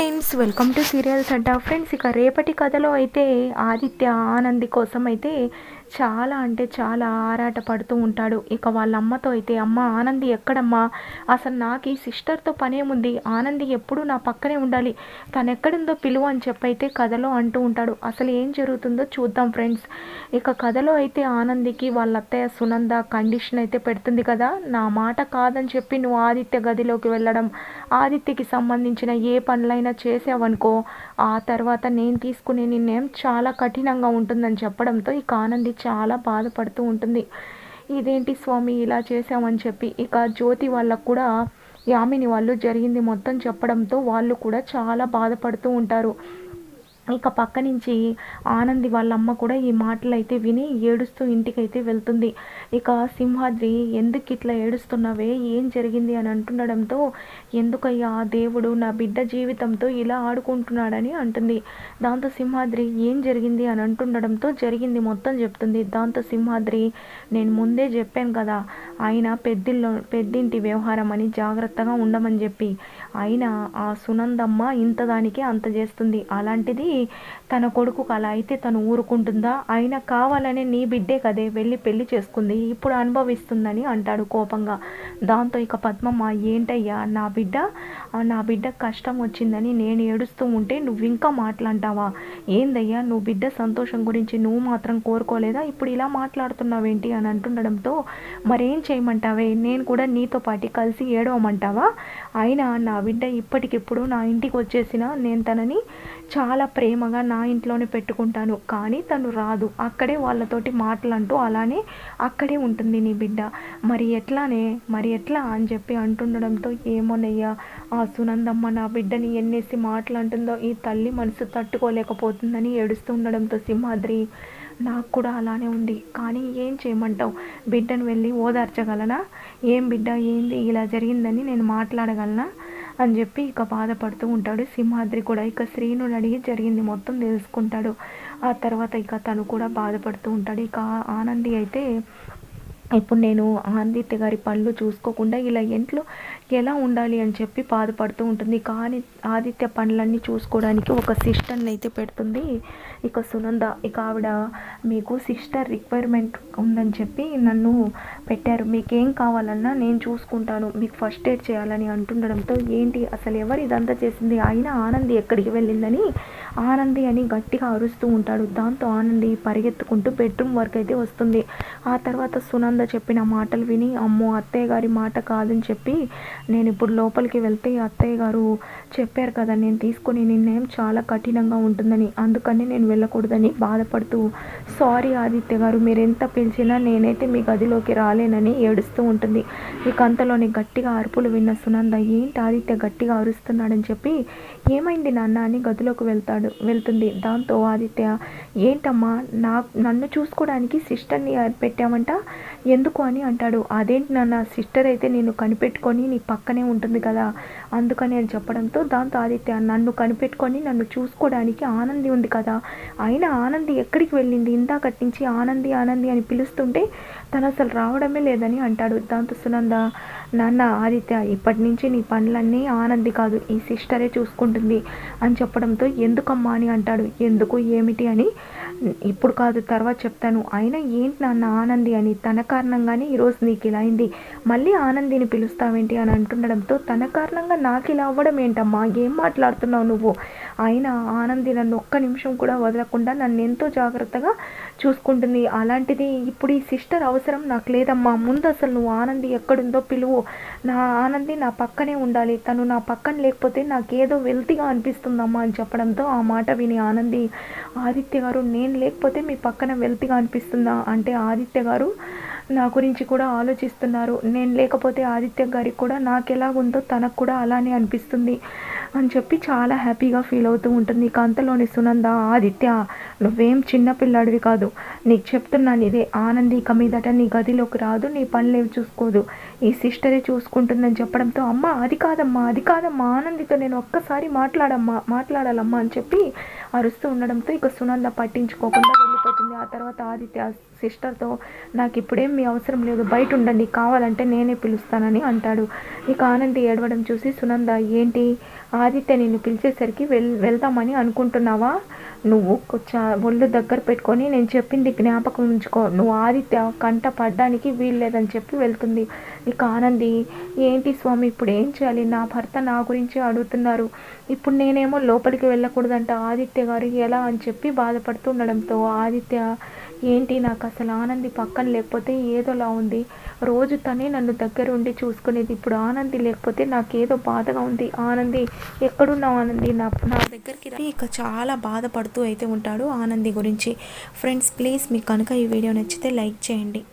Friends welcome to serials అంట friends ఇక రేపటి కథలో అయితే ఆదిత్య ఆనంది కోసం అయితే చాలా అంటే చాలా ఆరాట పడుతూ ఉంటాడు. ఇక వాళ్ళ అమ్మతో అయితే అమ్మ ఆనంది ఎక్కడమ్మా? అసలు నాకు ఈ సిస్టర్తో పనేముంది ఆనంది ఎప్పుడూ నా పక్కనే ఉండాలి. తను ఎక్కడుందో పిలువు అని చెప్పైతే కథలో అంటూ ఉంటాడు. అసలు ఏం జరుగుతుందో చూద్దాం ఫ్రెండ్స్. ఇక కథలో అయితే ఆనందికి వాళ్ళ అత్తయ్య సునంద కండిషన్ అయితే పెడుతుంది కదా. నా మాట కాదని చెప్పి నువ్వు ఆదిత్య గదిలోకి వెళ్ళడం ఆదిత్యకి సంబంధించిన ఏ పనులైనా చేసావనుకో ఆ తర్వాత నేను తీసుకునే నిర్ణయం చాలా కఠినంగా ఉంటుందని చెప్పడంతో ఇక ఆనంది చాలా బాధపడుతూ ఉంటుంది. ఇదేంటి స్వామి ఇలా చేసామని చెప్పి? ఇక జ్యోతి వాళ్ళకు కూడా యామిని వాళ్ళు జరిగింది మొత్తం చెప్పడంతో వాళ్ళు కూడా చాలా బాధపడుతూ ఉంటారు. ఇక పక్క నుంచి ఆనంది వాళ్ళ అమ్మ కూడా ఈ మాటలు అయితే విని ఏడుస్తూ ఇంటికైతే వెళ్తుంది. ఇక సింహాద్రి ఎందుకు ఇట్లా ఏడుస్తున్నావే? ఏం జరిగింది? అని అంటుండడంతో ఎందుకయ్యా ఆ దేవుడు నా బిడ్డ జీవితంతో ఇలా ఆడుకుంటున్నాడని అంటుంది. దాంతో సింహాద్రి ఏం జరిగింది? అని అంటుండడంతో జరిగింది మొత్తం చెప్తుంది. దాంతో సింహాద్రి నేను ముందే చెప్పాను కదా ఆయన పెద్దిల్లో పెద్దింటి వ్యవహారం అని జాగ్రత్తగా ఉండమని చెప్పి. అయినా ఆ సునందమ్మ ఇంతదానికి అంత చేస్తుంది. అలాంటిది తన కొడుకుకు అలా అయితే తను ఊరుకుంటుందా? ఆయన కావాలనే నీ బిడ్డే కదే వెళ్ళి పెళ్ళి చేసుకుంది ఇప్పుడు అనుభవిస్తుందని అంటాడు కోపంగా. దాంతో ఇక పద్మమ్మ ఏంటయ్యా నా బిడ్డ నా బిడ్డ కష్టం వచ్చిందని నేను ఏడుస్తూ ఉంటే నువ్వు ఇంకా మాట్లాంటావా ఏందయ్యా నువ్వు బిడ్డ సంతోషం గురించి నువ్వు మాత్రం కోరుకోలేదా? ఇప్పుడు ఇలా మాట్లాడుతున్నావేంటి? అని అంటుండడంతో మరేం చేయమంటావే? నేను కూడా నీతో పాటు కలిసి ఏడవమంటావా? అయినా నా బిడ్డ ఇప్పటికిప్పుడు నా ఇంటికి వచ్చేసిన నేను తనని చాలా ప్రేమగా నా ఇంట్లోనే పెట్టుకుంటాను. కానీ తను రాదు. అక్కడే వాళ్ళతోటి మాటలంటూ అలానే అక్కడే ఉంటుంది నీ బిడ్డ. మరి ఎట్లానే? మరి ఎట్లా అని చెప్పి అంటుండడంతో ఏమోనయ్యా ఆ సునందమ్మ నా బిడ్డని ఎన్నేసి మాటలు అంటుందో ఈ తల్లి మనసు తట్టుకోలేకపోతుందని ఏడుస్తూ ఉండడంతో సింహాద్రి నాకు కూడా అలానే ఉంది. కానీ ఏం చేయమంటావు? బిడ్డను వెళ్ళి ఓదార్చగలనా? ఏం బిడ్డ ఏంది ఇలా జరిగిందని నేను మాట్లాడగలనా? అని చెప్పి ఇక బాధపడుతూ ఉంటాడు సింహాద్రి కూడా. ఇక శ్రీనుని అడిగి జరిగింది మొత్తం తెలుసుకుంటాడు. ఆ తర్వాత ఇక తను కూడా బాధపడుతూ ఉంటాడు. ఇక ఆనంది అయితే ఇప్పుడు నేను ఆదిత్య గారి పనులు చూసుకోకుండా ఇలా ఇంట్లో ఎలా ఉండాలి అని చెప్పి బాధపడుతూ ఉంటుంది. కానీ ఆదిత్య పనులన్నీ చూసుకోవడానికి ఒక సిస్టర్ని అయితే పెడుతుంది. ఇక సునంద ఇక ఆవిడ మీకు సిస్టర్ రిక్వైర్మెంట్ ఉందని చెప్పి నన్ను పెట్టారు. మీకు ఏం కావాలన్నా నేను చూసుకుంటాను. మీకు ఫస్ట్ ఎయిడ్ చేయాలని అంటుండడంతో ఏంటి అసలు ఎవరు ఇదంతా చేసింది? అయినా ఆనంది ఎక్కడికి వెళ్ళిందని ఆనంది అని గట్టిగా అరుస్తూ ఉంటాడు. దాంతో ఆనంది పరిగెత్తుకుంటూ బెడ్రూమ్ వరకు అయితే వస్తుంది. ఆ తర్వాత సునంద చెప్పిన మాటలు విని అమ్మో అత్తయ్య గారి మాట కాదని చెప్పి నేను ఇప్పుడు లోపలికి వెళ్తే అత్తయ్య గారు చెప్పారు కదా నేను తీసుకునే నిర్ణయం చాలా కఠినంగా ఉంటుందని అందుకని నేను వెళ్ళకూడదని బాధపడుతూ సారీ ఆదిత్య గారు మీరు ఎంత పిలిచినా నేనైతే మీ గదిలోకి రాలేనని ఏడుస్తూ ఉంటుంది ఇక అంతలోని గట్టిగా అరుపులు విన్న సునంద ఏంటి ఆదిత్య గట్టిగా అరుస్తున్నాడని చెప్పి ఏమైంది నాన్న అని గదిలోకి వెళ్తాడు. వెళ్తుంది. దాంతో ఆదిత్య ఏంటమ్మా నా నన్ను చూసుకోవడానికి సిస్టర్ని పెట్టామంట ఎందుకు అని అంటాడు. అదేంటి నాన్న సిస్టర్ అయితే నేను కనిపెట్టుకొని నీ పక్కనే ఉంటుంది కదా? అందుకని అని చెప్పడంతో దాంతో ఆదిత్య నన్ను కనిపెట్టుకొని నన్ను చూసుకోవడానికి ఆనంది ఉంది కదా? అయినా ఆనంది ఎక్కడికి వెళ్ళింది? ఇందాకటి నుంచి ఆనంది ఆనంది అని పిలుస్తుంటే తను అసలు రావడమే లేదని అంటాడు దాంతో సునంద. నాన్న ఆదిత్య ఇప్పటి నుంచి నీ పనులన్నీ ఆనంది కాదు ఈ సిస్టరే చూసుకుంటుంది అని చెప్పడంతో ఎందుకమ్మా అని అంటాడు. ఎందుకు? ఏమిటి? అని ఇప్పుడు కాదు తర్వాత చెప్తాను. అయినా ఏంటి నాన్న ఆనంది అని తన కారణంగానే ఈరోజు నీకు ఇలా అయింది? మళ్ళీ ఆనందిని పిలుస్తావేంటి అని అంటుండడంతో తన కారణంగా నాకు ఇలా అవ్వడం ఏంటమ్మా? ఏం మాట్లాడుతున్నావు నువ్వు? అయినా ఆనంది నన్ను ఒక్క నిమిషం కూడా వదలకుండా నన్ను ఎంతో జాగ్రత్తగా చూసుకుంటుంది. అలాంటిది ఇప్పుడు ఈ సిస్టర్ అవసరం నాకు లేదమ్మా. ముందు అసలు నువ్వు ఆనంది ఎక్కడుందో పిలువు. నా ఆనంది నా పక్కనే ఉండాలి. తను నా పక్కన లేకపోతే నాకేదో వెల్తిగా అనిపిస్తుందమ్మా అని చెప్పడంతో ఆ మాట విని ఆనంది ఆదిత్య గారు నేను లేకపోతే మీ పక్కన వెల్తిగా అనిపిస్తుందా? అంటే ఆదిత్య గారు నా గురించి కూడా ఆలోచిస్తున్నారు. నేను లేకపోతే ఆదిత్య గారికి కూడా నాకు ఎలాగుందో తనకు కూడా అలానే అనిపిస్తుంది అని చెప్పి చాలా హ్యాపీగా ఫీల్ అవుతూ ఉంటుంది. ఇక అంతలోని సునంద ఆదిత్య నువ్వేం చిన్నపిల్లాడివి కాదు. నీకు చెప్తున్నాను ఇదే. ఆనంది ఇక మీదట నీ గదిలోకి రాదు నీ పనులేవి చూసుకోదు. ఈ సిస్టరే చూసుకుంటుందని చెప్పడంతో అమ్మ అది కాదమ్మా అది కాదమ్మా ఆనందితో నేను ఒక్కసారి మాట్లాడమ్మా మాట్లాడాలమ్మా అని చెప్పి అరుస్తూ ఉండడంతో ఇక సునంద పట్టించుకోకుండా వెళ్ళిపోతుంది. ఆ తర్వాత ఆదిత్య సిస్టర్తో నాకు ఇప్పుడేం మీ అవసరం లేదు బయట ఉండండి కావాలంటే నేనే పిలుస్తానని అంటాడు. ఇక ఆనంది ఏడవడం చూసి సునంద ఏంటి? ఆదిత్య నిన్ను పిలిచేసరికి వెల్ వెళ్దామని అనుకుంటున్నావా? నువ్వు చా ఒళ్ళు దగ్గర పెట్టుకొని నేను చెప్పింది జ్ఞాపకం ఉంచుకో. నువ్వు ఆదిత్య కంట పడ్డానికి వీల్లేదని చెప్పి వెళ్తుంది. ఇక ఆనంది ఏంటి స్వామి ఇప్పుడు ఏం చేయాలి? నా భర్త నా గురించి అడుగుతున్నారు. ఇప్పుడు నేనేమో లోపలికి వెళ్ళకూడదంట ఆదిత్య గారు ఎలా? అని చెప్పి బాధపడుతుండడంతో ఆదిత్య ఏంటి నాకు అసలు ఆనంది పక్కన లేకపోతే ఏదోలా ఉంది? రోజు తనే నన్ను దగ్గర ఉండి చూసుకునేది. ఇప్పుడు ఆనంది లేకపోతే నాకేదో బాధగా ఉంది. ఆనంది ఎక్కడున్నావు ఆనంది? నా నా దగ్గరికి ఇక చాలా బాధపడుతూ అయితే ఉంటాడు ఆనంది గురించి. ఫ్రెండ్స్ ప్లీజ్ మీకు కనుక ఈ వీడియో నచ్చితే లైక్ చేయండి.